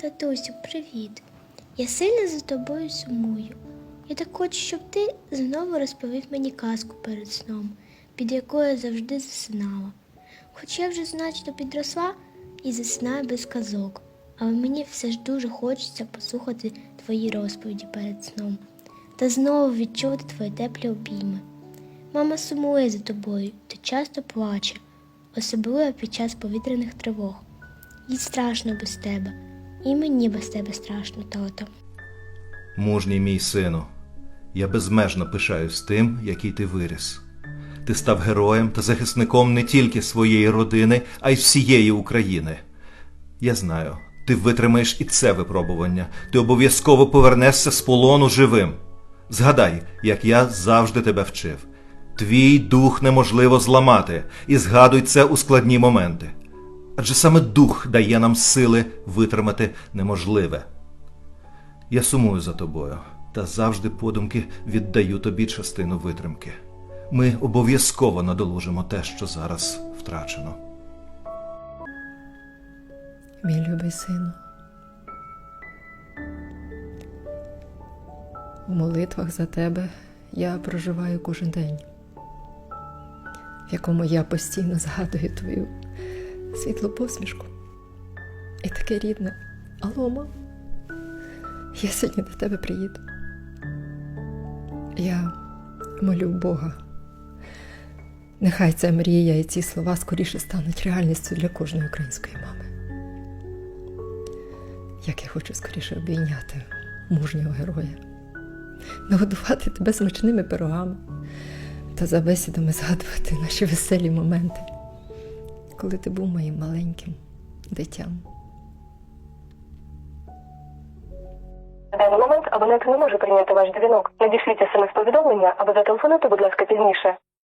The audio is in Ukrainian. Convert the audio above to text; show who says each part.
Speaker 1: Татусю, привіт. Я сильно за тобою сумую. Я так хочу, щоб ти знову розповів мені казку перед сном, під якою я завжди засинала. Хоч я вже значно підросла і засинаю без казок, але мені все ж дуже хочеться послухати твої розповіді перед сном та знову відчути твої теплі обійми. Мама сумує за тобою та часто плаче, особливо під час повітряних тривог. Їй страшно без тебе, і мені без тебе страшно, тато.
Speaker 2: Мужній мій сину, я безмежно пишаюсь тим, який ти виріс. Ти став героєм та захисником не тільки своєї родини, а й всієї України. Я знаю, ти витримаєш і це випробування. Ти обов'язково повернешся з полону живим. Згадай, як я завжди тебе вчив. Твій дух неможливо зламати, і згадуй це у складні моменти. Адже саме дух дає нам сили витримати неможливе. Я сумую за тобою та завжди подумки віддаю тобі частину витримки. Ми обов'язково надолужимо те, що зараз втрачено.
Speaker 3: Мій любий сину. В молитвах за тебе я проживаю кожен день, в якому я постійно згадую твою світлу посмішку. І таке рідне. Алло, мам, я сьогодні до тебе приїду. Я молю Бога. Нехай ця мрія і ці слова скоріше стануть реальністю для кожної української мами. Як я хочу скоріше обійняти мужнього героя, нагодувати тебе смачними пирогами та за бесідами згадувати наші веселі моменти, коли ти був моїм маленьким дитям.
Speaker 4: На даний момент абонент не може прийняти ваш дзвінок. Надішліть смс-повідомлення або зателефонуйте, будь ласка, пізніше.